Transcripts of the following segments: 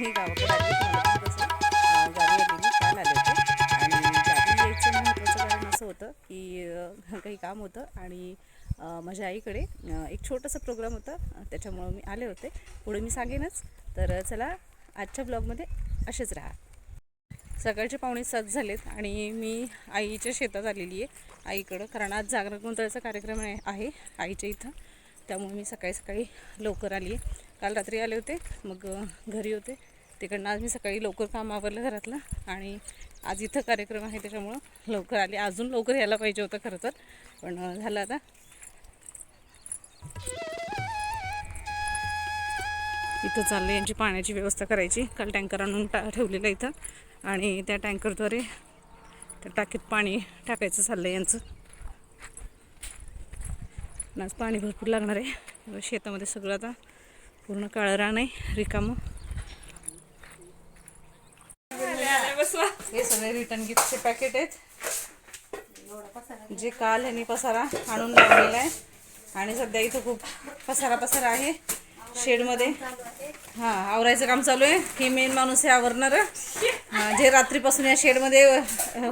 मी आले होते आणि असं होतं की काही काम होतं आणि माझ्या आईकडे एक छोटंसं प्रोग्राम होता. त्याच्यामुळं मी आले होते. पुढे मी सांगेनच. तर चला आजच्या ब्लॉगमध्ये असेच राहा. सकाळचे पाहुणे सात झालेत आणि मी आईच्या शेतात आलेली आहे. आईकडं कारण आज जागरण गोंधळाचा कार्यक्रम आहे आईच्या इथं. त्यामुळे मी सकाळी सकाळी लवकर आली आहे. काल रात्री आले होते मग घरी होते. तिकडनं आज मी सकाळी लवकर काम आवरलं घरातलं आणि आज इथं कार्यक्रम आहे त्याच्यामुळं लवकर आले. अजून लवकर यायला पाहिजे होतं खरं तर पण झालं आता. इथं चाललं यांची पाण्याची व्यवस्था करायची. काल टँकर आणून टा ठेवलेलं इथं. आणि त्या टँकरद्वारे त्या टाकीत पाणी टाकायचं चाललं आहे यांचं आज पाणी भरपूर लागणार आहे. शेतामध्ये सगळं आता पूर्ण काळं रान आहे रिकामं हे सगळे रिटर्न गिफ्टचे पॅकेट आहेत. जे काल ह्यांनी पसारा आणून लावलेला आहे. आणि सध्या इथं खूप पसारा पसारा आहे. शेडमध्ये हां आवरायचं काम चालू आहे. ही मेन माणूस आहे आवरणारं. जे रात्रीपासून या शेडमध्ये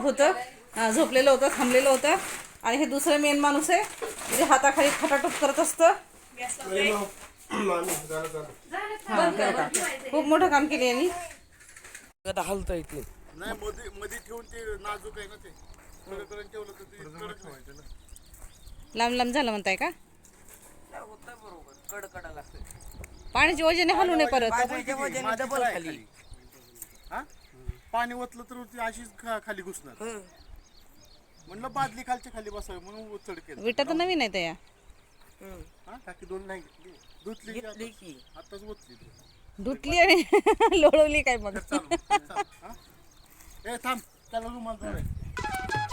होतं झोपलेलं होतं थांबलेलं होतं. आणि हे दुसरं मेन माणूस आहे. जे हाताखाली खटाटूप करत असतं. हां, का? खूप मोठं काम केलं यांनी. आता इथे नाही मध्ये मध्ये ठेवून ते नाजूक आहे ना ते. करून ठेवलं तर ते कडक व्हायचं ना. लांब लांब झालं म्हणताय का? होतं बरोबर. कडकडा लागतं पाण्याची वजन हलू नये परत. पाण्याच्या वजनी माझी डबल तर आहे खाली हा? पाणी ओतलं तर ती अशीच खा- खाली घुसणार. म्हणलं बादली खालच्या खाली बसावी म्हणून चढ केलं. विटा तर नवीन आहे त्या. हा. टाकी दोन नाही. घेतली धुतली की घेतली आता- की. आताच ओतली. धुतली आणि लोळवली काय मग? चालू चाल? ए थांब. त्याला रुमाल जोड आहे.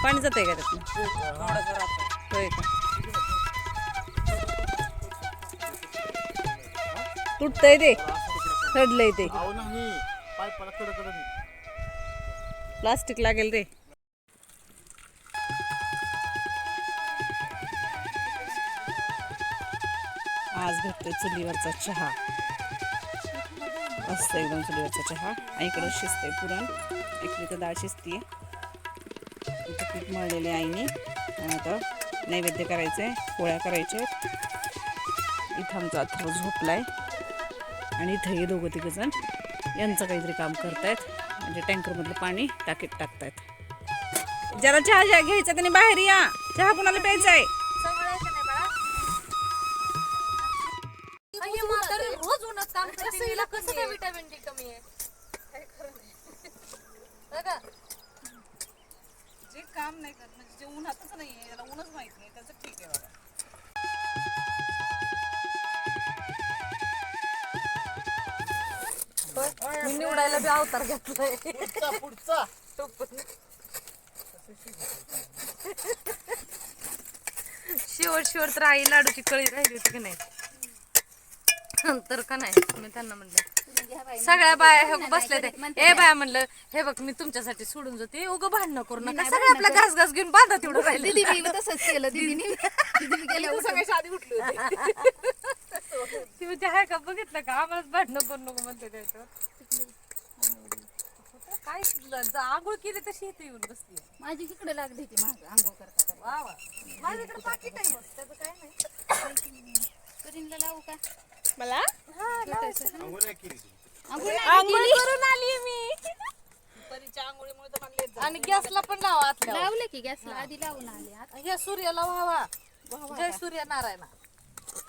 पाणी जात का त्यातनं? होय का? तुटतंय ते. चढलंय ते. अहो नाही. पायपाला कडक कडक नाही. प्लास्टिक लागेल रे आज भेटतोय चुलीवरचा चहा. मस्त एकदम चुलीवरचा चहा. आणि इकडं शिजते पुरण. इकडे तर डाळ शिजतीये. इथं पीठ मळलेले आईने. आणि आता नैवेद्य करायचंय पोळ्या करायचे इथं आमचा अथर्व झोपलाय. आणि इथं हे दोघं तिघंजण यांचं काहीतरी काम करतायत. म्हणजे टँकरमधलं पाणी टाकीत टाकतायत. ज्याला चहा ज्या घ्यायचा त्याने बाहेर या. चहा कुणाला प्यायचा आहे घेतलाय पुढचा पुढचा. शेवट शेवट तर आई लाडूची कळी राहिली होती की नाही? तर का नाही? मी त्यांना म्हणलं सगळ्या बाया हे बघ बसल्या ते ए बाया म्हणलं हे बघ मी तुमच्यासाठी सोडून जाते. उगं भांडणं करू नका. सगळे आपला घास घास घेऊन बांधा तेवढं राहिले. दीदी मी तसंच केलं दीदीने. दीदी. गेल्या सगळ्याच्या आधी उठली होती. ती म्हणजे हाय का बघितलं का? आम्हालाच भांडणं करू नको म्हणते त्याच्यावर काय ज- आंघोळ केली तशी इथे येऊन बसली. माझी इकडे लागली होती माझं आंघोळ करता करता. वा वा. माझ्याकडे पाकिट आहे मग त्याचं काय नाही. करीनला लावू का? मला. आंघोळ नाही आंघोळ केली. करून आली मी. परीच्या आंघोळीमुळे तर मला लेट आणि गॅसला पण लावा आतल्या लावलं की गॅसला आधी लावून आले. आता हे सूर्याला व्हावा जय सूर्यनारायणा.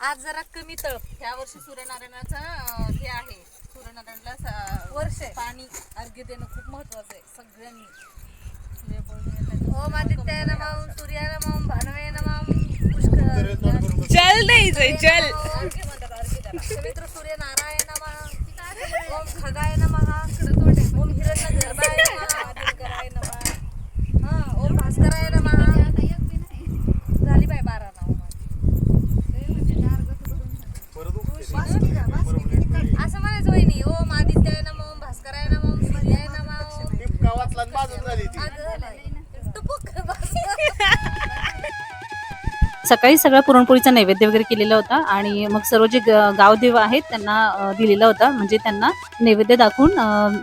आज जरा कमी तळप ह्या वर्षी सूर्यनारायणाचं अं, हे आहे. स- वर्ष आहे. पाणी अर्घ्य देणं खूप महत्वाचं आहे सगळ्यांनी ओम आदित्याय नमः सूर्याय नमः भानवे नमः तोंड करून बस. जल जल पवित्र सूर्य नारायण नमः ओम खगाय नमः ओम हिरण्यगर्भाय नमः आदित्यराय नमः हा ओम भास्कराय नमः नाही झाली बाय बारा नाव म्हणजे. परत आदित्याय नमः ओम भास्कराय नमः ओम सूर्याय नमः ओम गावातला बाजूला झाली ती आज झालंय. टुपुक बस. सकाळी सगळा पुरणपोळीचा नैवेद्य वगैरे केलेला होता आणि मग सर्व जे ग- गावदेव आहेत त्यांना दिलेला होता. म्हणजे त्यांना नैवेद्य दाखवून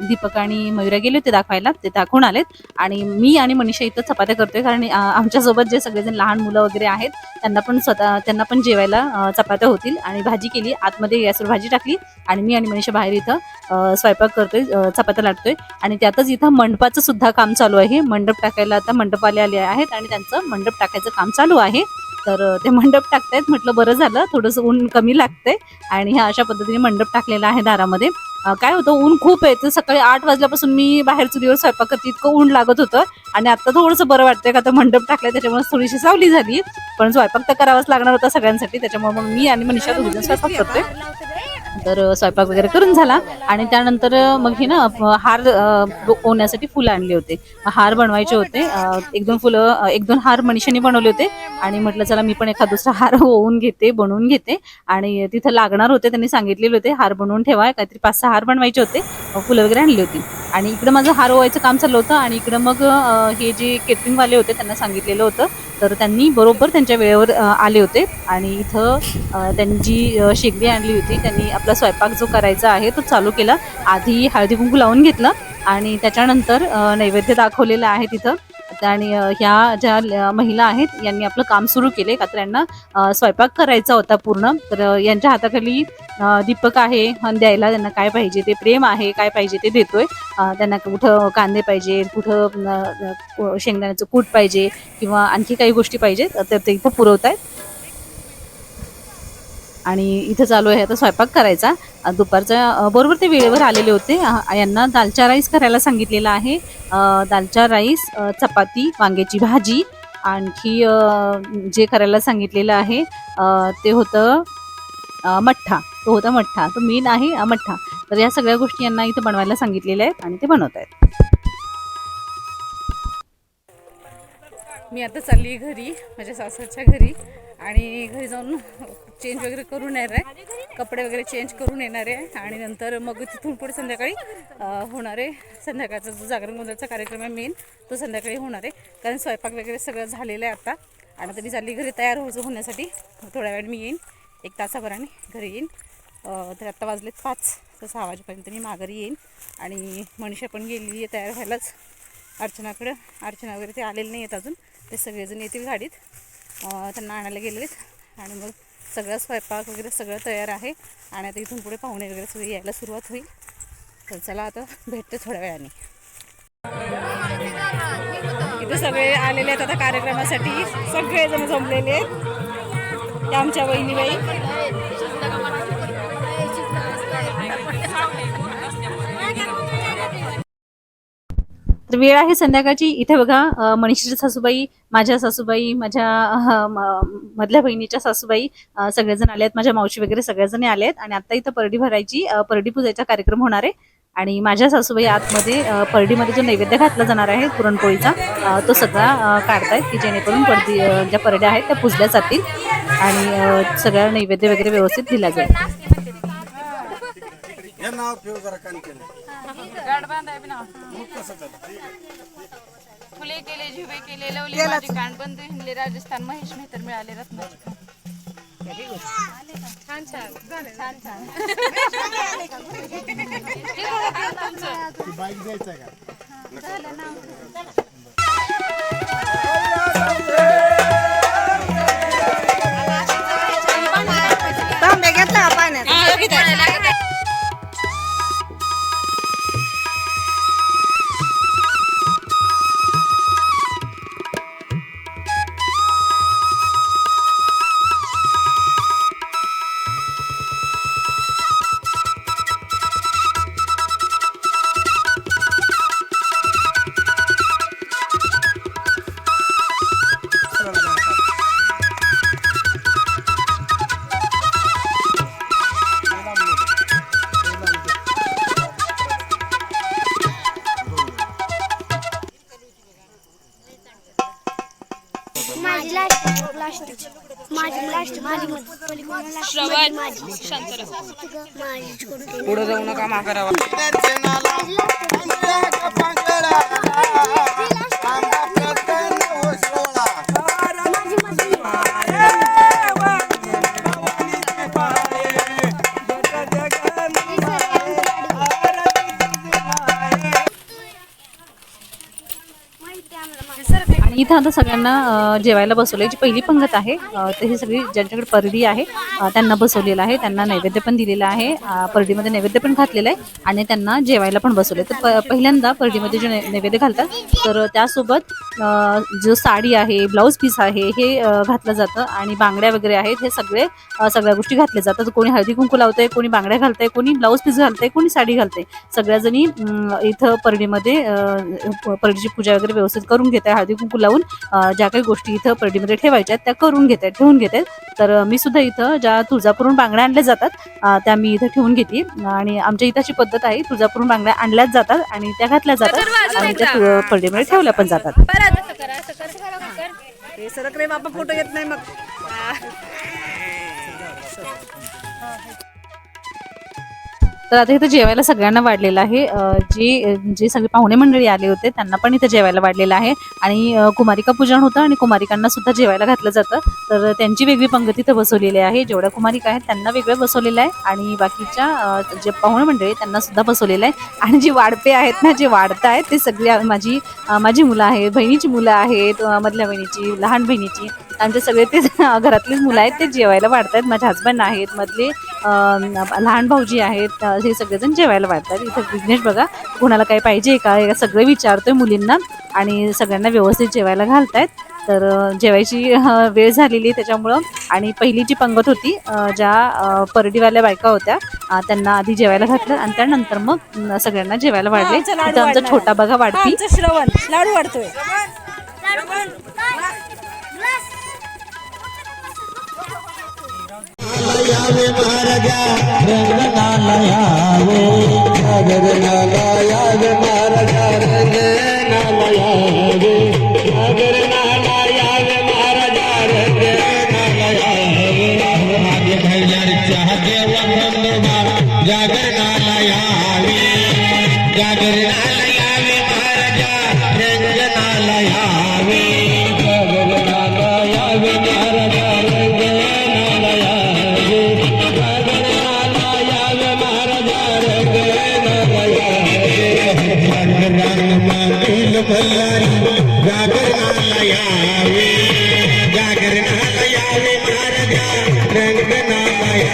दीपक आणि मयुरा गेले होते दाखवायला. ते दाखवून आलेत. आणि मी आणि मनीषा इथं चपात्या करतोय कारण आमच्यासोबत जे सगळेजण लहान मुलं वगैरे आहेत त्यांना पण स्वतः त्यांना पण जेवायला चपात्या होतील. आणि भाजी केली. आतमध्ये गॅसवर भाजी टाकली. आणि मी आणि मनीषा बाहेर इथं स्वयंपाक करतोय चपात्या लाटतोय. आणि त्यातच इथं मंडपाचं सुद्धा काम चालू आहे. मंडप टाकायला आता मंडपवाले आले आहेत आणि त्यांचं मंडप टाकायचं काम चालू आहे. तर ते मंडप टाकतायत. म्हटलं बरं झालं. थोडंसं ऊन कमी लागतंय. आणि ह्या अशा पद्धतीने मंडप टाकलेला आहे दारामध्ये. काय होतं ऊन खूप आहे. तर सकाळी आठ वाजल्यापासून मी बाहेर चुलीवर स्वयंपाक करते इतकं ऊन लागत होतं आणि आता थोडंसं बरं वाटतंय का आता मंडप टाकलाय त्याच्यामुळे थोडीशी सावली झाली. पण स्वयंपाक तर करावाच लागणार होता सगळ्यांसाठी त्याच्यामुळे मग मी आणि मनीषा दोघीजण स्वयंपाक करतोय. तर स्वयंपाक वगैरे करून झाला. आणि त्यानंतर मग हे ना हार ओण्यासाठी फुलं आणले होते. हार बनवायचे होते. एक दोन फुलं एक दोन हार मनीषाने बनवले होते. आणि म्हटलं चला मी पण एखाद दुसरा हार ओवून घेते बनवून घेते. आणि तिथं लागणार होते त्यांनी सांगितलेले होते हार बनवून ठेवा काहीतरी पाच सहा हार बनवायचे होते फुलं वगैरे आणली होती. आणि इकडं माझं हार ओवायचं काम चाललं होतं आणि इकडं मग हे जे केटरिंगवाले होते त्यांना सांगितलेलं होतं. तर त्यांनी बरोबर त्यांच्या वेळेवर आले होते. आणि इथं त्यांची त्यांनी जी शेगडी आणली होती त्यांनी आपला स्वयंपाक जो करायचा आहे तो चालू केला. आधी हळदी कुंकू लावून घेतलं आणि त्याच्यानंतर नैवेद्य दाखवलेलं आहे तिथं. आणि ह्या ज्या ल- महिला आहेत यांनी आपलं काम सुरू केले. का तर यांना स्वयंपाक करायचा होता पूर्ण. तर यांच्या हाताखाली दीपक आहे. अन द्यायला त्यांना काय पाहिजे ते प्रेम आहे काय पाहिजे ते देतोय. त्यांना कुठं कांदे पाहिजे कुठं शेंगदाण्याचं कूट पाहिजे किंवा आणखी काही गोष्टी पाहिजेत तर ते इथं पुरवत आहेत आणि इथं चालू आहे आता स्वयंपाक करायचा. दुपारच्या बरोबर ते वेळेवर आलेले होते. यांना दालचा राईस करायला सांगितलेला आहे. दालचा राईस चपाती वांग्याची भाजी आणखी जे करायला सांगितलेलं आहे ते होतं मठ्ठा. तो होता मठ्ठा. तो मेन आहे मठ्ठा. तर या सगळ्या गोष्टी यांना इथं बनवायला सांगितलेल्या आहेत आणि ते बनवत आहेत. मी आता चालली घरी माझ्या सासरच्या घरी. आणि घरी जाऊन चेंज वगैरे करून येणार आहे. कपडे वगैरे चेंज करून येणार आहे. आणि नंतर मग तिथून पुढे संध्याकाळी होणार आहे. संध्याकाळचा जो जागरण गोंधळचा कार्यक्रम आहे मेन तो संध्याकाळी होणार आहे. कारण स्वयंपाक वगैरे सगळं झालेलं आहे आता. आणि आता मी चालली घरी तयार हो होण्यासाठी थोड्या वेळ मी येईन. एक तासाभराने घरी येईन. तर आत्ता वाजलेत पाच तर सहा वाजेपर्यंत मी माघारी येईन. आणि मनीषा पण गेली आहे तयार व्हायलाच. अर्चनाकडं अर्चना वगैरे ते आलेले नाही आहेत अजून. ते सगळेजण येतील गाडीत. त्यांना आणायला गेलेत आणि मग सगळा स्वयंपाक वगैरे सगळं तयार आहे आणि आता इथून पुढे पाहुणे वगैरे सगळे यायला सुरुवात होईल. तर चला आता भेटते थोड्या वेळाने. इथे सगळे आलेले आहेत आता कार्यक्रमासाठी. सगळेजण जमलेले आहेत. आमच्या वहिनीबाई. तर वेळ आहे संध्याकाळची. इथे बघा अ, मनीषाच्या सासूबाई माझ्या सासूबाई माझ्या मधल्या बहिणीच्या सासूबाई सगळेजण आले आहेत. माझ्या मावशी वगैरे सगळेजण आले आहेत. आणि आता इथं परडी भरायची परडी पूजायचा कार्यक्रम होणार आहे. आणि माझ्या सासूबाई आतमध्ये परडीमध्ये जो नैवेद्य घातला जाणार आहे पुरणपोळीचा तो सगळा काढतायत की जेणेकरून पडदी ज्या परड्या आहेत त्या पुजल्या जातील. आणि सगळ्या नैवेद्य वगैरे व्यवस्थित दिला जाईल. हे ठेव जरा कान केलं फुले केले झुबे केले लवले माझे कान बंद हिंडले राजस्थान महेश मेहतर मिळाले रत्नाचे. खान. छान छान. छान छान. बाईक द्यायचं आहे का? माझी माझी पुढे जाऊ नका माघारावा इथं आता सगळ्यांना जेवायला बसवलं जी पहिली पंगत आहे तर ही सगळी ज्यांच्याकडे परडी आहे त्यांना बसवलेलं आहे. त्यांना नैवेद्य पण दिलेलं आहे. परडीमध्ये नैवेद्य पण घातलेलं आहे आणि त्यांना जेवायला पण बसवले तर प पहिल्यांदा परडीमध्ये जे नैवेद्य घालतात तर त्यासोबत जो साडी आहे ब्लाऊज पीस आहे हे घातलं जातं आणि बांगड्या वगैरे आहेत हे सगळे सगळ्या गोष्टी घातल्या जातात. कोणी हळदी कुंकू लावतंय कोणी बांगड्या घालतंय कोणी ब्लाऊज पीस घालतंय कोणी साडी घालतंय. सगळ्याजणी इथं परडीमध्ये परडीची पूजा वगैरे व्यवस्थित करून घेत आहे हळदी कुंकू लावून अं, ज्या काही गोष्टी इथं परडीमध्ये ठेवायच्या आहेत त्या करून घेत ठेवून घेत. आहेत तर मी सुद्धा इथं ज्या तुळजापूरून बांगड्या आणल्या जातात त्या मी इथं ठेवून घेते. आणि आमच्या इथं अशी पद्धत आहे तुळजापूरून बांगड्या आणल्याच जातात आणि त्या घातल्या जातात आणि त्या तु- परडीमध्ये ठेवल्या पण जातात. असं कर असं कर कर सरक रे बाबा फोटो येत नाही मग. तर आता इथं जेवायला सगळ्यांना वाढलेलं आहे. जे जे सगळे पाहुणे मंडळी आले होते त्यांना पण इथं जेवायला वाढलेलं आहे. आणि कुमारिका पूजन होतं आणि कुमारिकांना सुद्धा जेवायला घातलं जातं. तर त्यांची वेगळी पंगत इथं बसवलेली आहे. जेवढ्या कुमारिका आहेत त्यांना वेगळं बसवलेलं आहे. आणि बाकीच्या जे पाहुणे मंडळी त्यांना सुद्धा बसवलेलं आहे. आणि जी वाढपे आहेत ना जे वाढत आहेत ते सगळी माझी माझी मुलं आहेत. बहिणीची मुलं आहेत मधल्या बहिणीची लहान बहिणीची. आमचे सगळे ते घरातलीच मुलं आहेत ते जेवायला वाढत आहेत माझे हजबंड आहेत मधले लहान भाऊजी आहेत हे सगळेजण जेवायला वाढतात. इथं विघ्नेश बघा कोणाला काही पाहिजे का? हे सगळं विचारतोय मुलींना आणि सगळ्यांना व्यवस्थित जेवायला घालतायत. तर जेवायची वेळ झालेली आहे त्याच्यामुळं. आणि पहिली जी पंगत होती ज्या परडीवाल्या बायका होत्या त्यांना आधी जेवायला घातलं आणि त्यानंतर मग सगळ्यांना जेवायला वाढले. इथं आमचा छोटा बघा वाढपी. श्रवण. लाडू वाढतोय. यावे महाराजा. गगनाला यावे. गगनाला यावे महाराजा रंगना माया.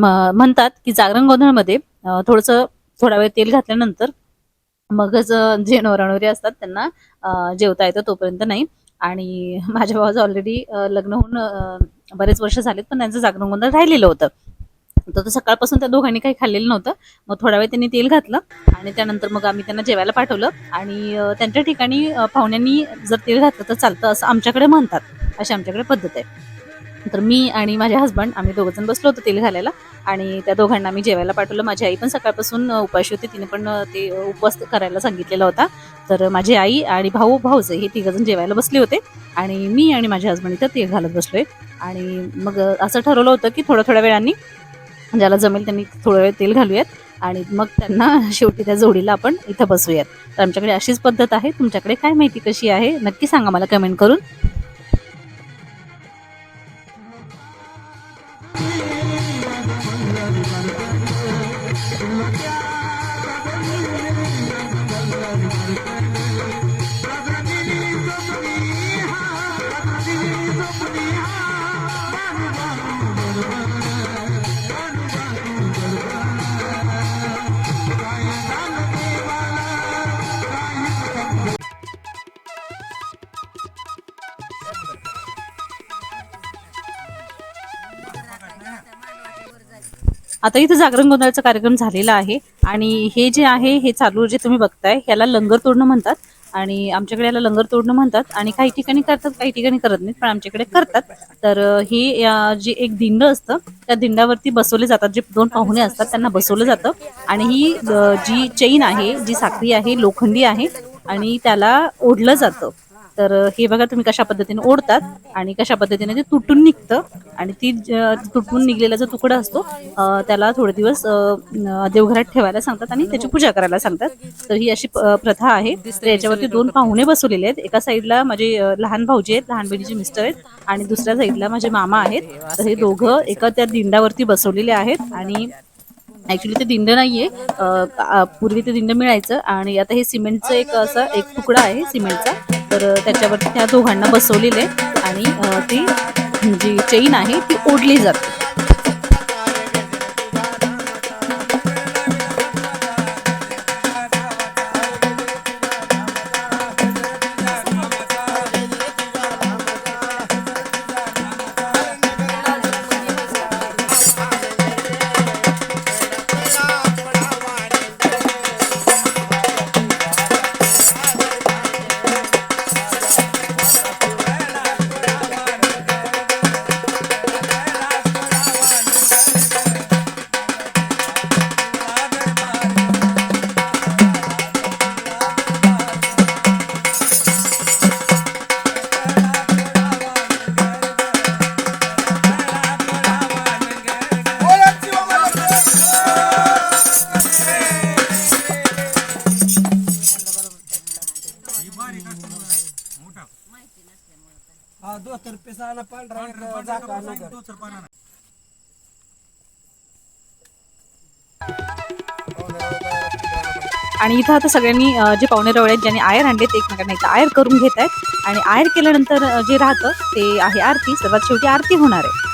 म्हणतात की जागरण गोंधळमध्ये थोडंसं थोडा वेळ तेल घातल्यानंतर मगच जे नवरानवरी असतात त्यांना जेवता येतं तोपर्यंत नाही. आणि माझ्या भावाचं ऑलरेडी लग्न होऊन बरेच वर्ष झालेत पण त्यांचं जागरण गोंधळ राहिलेलं होतं. तर सकाळपासून त्या दोघांनी काही खाल्लेलं नव्हतं. मग थोडा वेळ त्यांनी तेल घातलं आणि त्यानंतर मग आम्ही त्यांना जेवायला पाठवलं. आणि त्यांच्या ठिकाणी पाहुण्यांनी जर तेल घातलं तर चालतं असं आमच्याकडे म्हणतात. अशी आमच्याकडे पद्धत आहे. तर मी आणि माझे हस्बंड आम्ही दोघंजण बसलो होतो तेल घालायला आणि त्या दोघांना आम्ही जेवायला पाठवलं. माझी आई पण सकाळपासून उपाशी होती. तिने पण ते उपवास करायला सांगितलेला होता. तर माझी आई आणि भाऊ भाऊजे हे तिघंजण जेवायला बसले होते आणि मी आणि माझे हस्बंड इथं तेल घालत बसलोय. आणि मग असं ठरवलं होतं की थोड्या थोड्या वेळांनी ज्याला जमेल त्यांनी थोडा वेळ तेल घालूयात आणि मग त्यांना शेवटी त्या जोडीला आपण इथं बसूयात तर आमच्याकडे अशीच पद्धत आहे. तुमच्याकडे काय माहिती कशी आहे? नक्की सांगा मला कमेंट करून. आता इथं जागरण गोंधळाचा कार्यक्रम झालेला आहे. आणि हे जे आहे हे चालू जे तुम्ही बघताय ह्याला लंगर तोडणं म्हणतात. आणि आमच्याकडे याला लंगर तोडणं म्हणतात. आणि काही ठिकाणी करतात काही ठिकाणी करत नाहीत पण आमच्याकडे करतात. तर हे जे एक दिंड असतं त्या दिंडावरती बसवले जातात. जे दोन पाहुणे असतात त्यांना बसवलं जातं. आणि ही जी चैन आहे जी साखळी आहे लोखंडी आहे. आणि त्याला ओढलं जातं. तर हे बघा तुम्ही कशा पद्धतीने ओढतात आणि कशा पद्धतीने ते तुटून निघतं. आणि ती तुटून निघलेला जो तुकडा असतो त्याला थोडे दिवस देवघरात ठेवायला सांगतात आणि त्याची पूजा करायला सांगतात. तर ही अशी प्रथा आहे. याच्यावरती दोन पाहुणे बसवलेले आहेत. एका साईडला माझे लहान भाऊजी आहेत लहान बहिणीचे मिस्टर आहेत आणि दुसऱ्या साईडला माझे मामा आहेत. तर हे दोघं एका त्या दिंडावरती बसवलेले आहेत आणि ऍक्च्युली ते दिंड नाहीये. पूर्वी ते दिंड मिळायचं आणि आता हे सिमेंटचं एक असं एक तुकडा आहे सिमेंटचा. तर त्याच्यावरती त्या दोघांना बसवलेले आहे आणि ती जी चेन आहे ती ओढली जाते. आणि इथं आता सगळ्यांनी जे पाहुणे रवळे आहेत ज्यांनी आयर आणले ते एकमेकांना इथं आयर करून घेत आहेत. आणि आयर केल्यानंतर जे राहतं ते आहे आरती. सर्वात शेवटी आरती होणार आहे.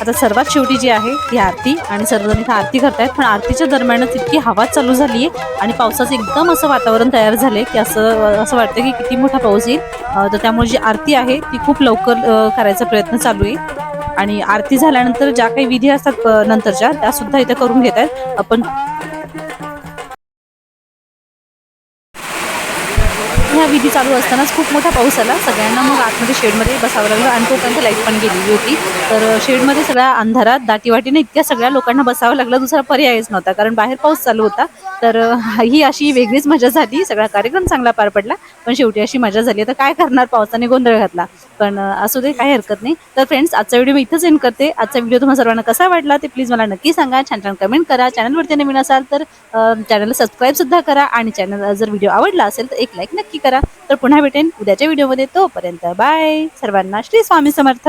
आता सर्वात शेवटी जी आहे ती आरती. आणि सर्वजण इथं आरती करतायत. पण आरतीच्या दरम्यानच इतकी हवा चालू झाली आहे आणि पावसाचं एकदम असं वातावरण तयार झालंय की असं असं वाटतं की किती मोठा पाऊस येईल. तर त्यामुळे जी आरती आहे ती खूप लवकर करायचा प्रयत्न चालू आहे. आणि आरती झाल्यानंतर ज्या काही विधी असतात नंतरच्या त्या सुद्धा इथे करून घेत आहेत. आपण ह्या विधी चालू असतानाच खूप मोठा पाऊस आला. सगळ्यांना मग आतमध्ये शेडमध्ये बसावं लागलं आणि तोपर्यंत लाइट पण गेलेली होती. तर शेडमध्ये सगळ्या अंधारात दाटीवाटीने इतक्या सगळ्या लोकांना बसावं लागलं. दुसरा पर्यायच नव्हता कारण बाहेर पाऊस चालू होता. तर ही अशी वेगळीच मजा झाली. सगळा कार्यक्रम चांगला पार पडला. पण शेवटी अशी मजा झाली. तर काय करणार? पावसाने गोंधळ घातला. पण असू दे काही हरकत नाही. तर फ्रेंड्स आजचा व्हिडिओ मी इथंच एंड करते. आजचा व्हिडिओ तुम्हाला सर्वांना कसा वाटला ते प्लीज मला नक्की सांगा. छान छान कमेंट करा. चॅनलवरती नवीन असाल तर चॅनलला सबस्क्राईब सुद्धा करा आणि चॅनल जर व्हिडिओ आवडला असेल तर एक लाईक नक्की करा. तर पुन्हा भेटेन उद्याच्या व्हिडिओमध्ये तोपर्यंत बाय सर्वांना श्री स्वामी समर्थ.